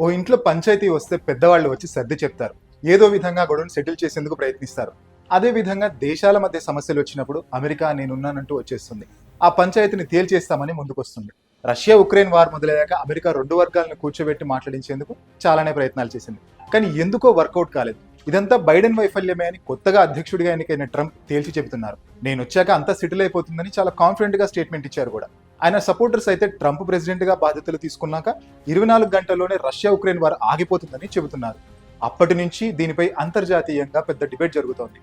ఓ ఇంట్లో పంచాయతీ వస్తే పెద్దవాళ్ళు వచ్చి సర్ది చెప్తారు. ఏదో విధంగా గొడవను సెటిల్ చేసేందుకు ప్రయత్నిస్తారు. అదే విధంగా దేశాల మధ్య సమస్యలు వచ్చినప్పుడు అమెరికా నేనున్నానంటూ వచ్చేస్తుంది. ఆ పంచాయతీని తేల్చేస్తామని ముందుకొస్తుంది. రష్యా ఉక్రెయిన్ వార్ మొదలయ్యాక అమెరికా రెండు వర్గాలను కూర్చోబెట్టి మాట్లాడించేందుకు చాలానే ప్రయత్నాలు చేసింది. కానీ ఎందుకో వర్కౌట్ కాలేదు. ఇదంతా బైడెన్ వైఫల్యమే అని కొత్తగా అధ్యక్షుడిగా ఎన్నికైన ట్రంప్ తేల్చి చెబుతున్నారు. నేను వచ్చాక అంతా సెటిల్ అయిపోతుందని చాలా కాన్ఫిడెంట్గా స్టేట్మెంట్ ఇచ్చారు కూడా. ఆయన సపోర్టర్స్ అయితే ట్రంప్ ప్రెసిడెంట్గా బాధ్యతలు తీసుకున్నాక ఇరవై నాలుగు గంటల్లోనే రష్యా ఉక్రెయిన్ వారు ఆగిపోతుందని చెబుతున్నారు. అప్పటి నుంచి దీనిపై అంతర్జాతీయంగా పెద్ద డిబేట్ జరుగుతోంది.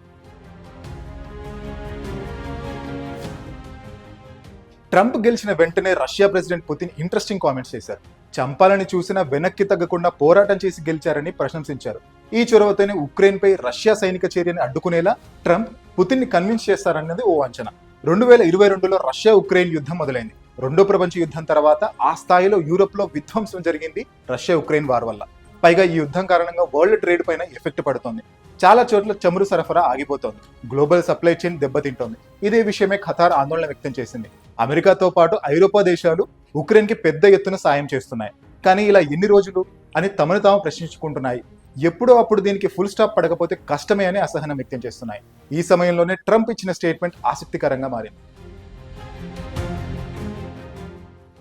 ట్రంప్ గెలిచిన వెంటనే Russia president Putin interesting comments చేశారు. చంపాలని చూసినా వెనక్కి తగ్గకుండా పోరాటం చేసి గెలిచారని ప్రశంసించారు. ఈ చొరవతోనే ఉక్రెయిన్ పై రష్యా సైనిక చర్యని అడ్డుకునేలా ట్రంప్ పుతిన్ని కన్విన్స్ చేస్తారన్నది ఓ అంచనా. రెండు వేల ఇరవై రెండులో రష్యా ఉక్రెయిన్ యుద్ధం మొదలైంది. రెండో ప్రపంచ యుద్ధం తర్వాత ఆ స్థాయిలో యూరోప్లో విధ్వంసం జరిగింది రష్యా ఉక్రెయిన్ వార్ వల్ల. పైగా ఈ యుద్ధం కారణంగా వరల్డ్ ట్రేడ్ పైన ఎఫెక్ట్ పడుతోంది. చాలా చోట్ల చమురు సరఫరా ఆగిపోతోంది. గ్లోబల్ సప్లై చైన్ దెబ్బతింటోంది. ఇదే విషయమే ఖతార్ ఆందోళన వ్యక్తం చేసింది. అమెరికాతో పాటు ఐరోపా దేశాలు ఉక్రెయిన్కి పెద్ద ఎత్తున సాయం చేస్తున్నాయి. కానీ ఇలా ఎన్ని రోజులు అని తమను తాము ప్రశ్నించుకుంటున్నాయి. ఎప్పుడో అప్పుడు దీనికి ఫుల్ స్టాప్ పడకపోతే కష్టమే అని అసహనం వ్యక్తం చేస్తున్నాయి. ఈ సమయంలోనే ట్రంప్ ఇచ్చిన స్టేట్మెంట్ ఆసక్తికరంగా మారింది.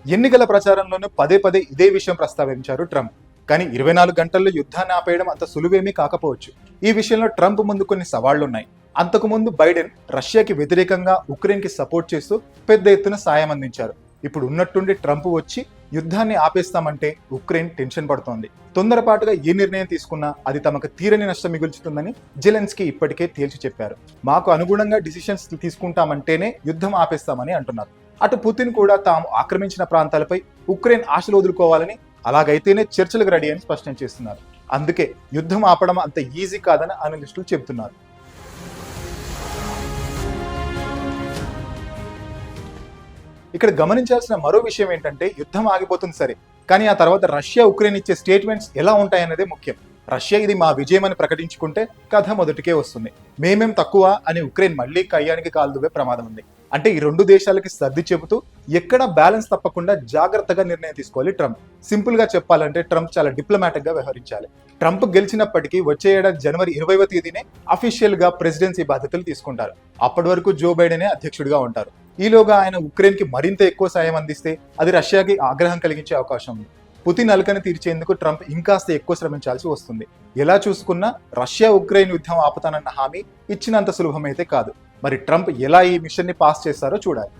ఎన్నికల ప్రచారంలోనే పదే పదే ఇదే విషయం ప్రస్తావించారు ట్రంప్. కానీ ఇరవై నాలుగు గంటల్లో యుద్ధాన్ని ఆపేయడం అంత సులువేమీ కాకపోవచ్చు. ఈ విషయంలో ట్రంప్ ముందు కొన్ని సవాళ్ళున్నాయి. అంతకుముందు బైడెన్ రష్యాకి వ్యతిరేకంగా ఉక్రెయిన్కి సపోర్ట్ చేస్తూ పెద్ద ఎత్తున సాయం అందించారు. ఇప్పుడు ఉన్నట్టుండి ట్రంప్ వచ్చి యుద్ధాన్ని ఆపేస్తామంటే ఉక్రెయిన్ టెన్షన్ పడుతోంది. తొందరపాటుగా ఏ నిర్ణయం తీసుకున్నా అది తమకు తీరని నష్టం మిగుల్చుతుందని జెలెన్స్కి ఇప్పటికే తేల్చి చెప్పారు. మాకు అనుగుణంగా డిసిషన్స్ తీసుకుంటామంటేనే యుద్ధం ఆపేస్తామని అంటున్నారు. అటు పుతిన్ కూడా తాము ఆక్రమించిన ప్రాంతాలపై ఉక్రెయిన్ ఆశలు వదులుకోవాలని అలాగైతేనే చర్చలకు రెడీ అని స్పష్టం చేస్తున్నారు. అందుకే యుద్ధం ఆపడం అంత ఈజీ కాదని అనలిస్టులు చెబుతున్నారు. ఇక్కడ గమనించాల్సిన మరో విషయం ఏంటంటే యుద్ధం ఆగిపోతుంది సరే కానీ ఆ తర్వాత రష్యా ఉక్రెయిన్ ఇచ్చే స్టేట్మెంట్స్ ఎలా ఉంటాయన్నదే ముఖ్యం. రష్యా ఇది మా విజయం అని ప్రకటించుకుంటే కథ మొదటికే వస్తుంది. మేమేం తక్కువ అని ఉక్రెయిన్ మళ్ళీ కయ్యానికి కాలుదువే ప్రమాదం ఉంది. అంటే ఈ రెండు దేశాలకి సర్ది చెబుతూ ఎక్కడ బ్యాలెన్స్ తప్పకుండా జాగ్రత్తగా నిర్ణయం తీసుకోవాలి ట్రంప్. సింపుల్గా చెప్పాలంటే ట్రంప్ చాలా డిప్లొమాటిక్గా వ్యవహరించాలి. ట్రంప్ గెలిచినప్పటికీ వచ్చే ఏడాది జనవరి ఇరవైవ తేదీనే అఫీషియల్గా ప్రెసిడెన్సీ బాధ్యతలు తీసుకుంటారు. అప్పటి వరకు జో బైడెనే అధ్యక్షుడిగా ఉంటారు. ఈలోగా ఆయన ఉక్రెయిన్కి మరింత ఎక్కువ సాయం అందిస్తే అది రష్యాకి ఆగ్రహం కలిగించే అవకాశం ఉంది. పుతిన్ అలకని తీర్చేందుకు ట్రంప్ ఇంకాస్త ఎక్కువ శ్రమించాల్సి వస్తుంది. ఎలా చూసుకున్నా రష్యా ఉక్రెయిన్ యుద్ధం ఆపుతానన్న హామీ ఇచ్చినంత సులభమైతే కాదు. మరి ట్రంప్ ఎలా ఈ మిషన్ని పాస్ చేస్తారో చూడాలి.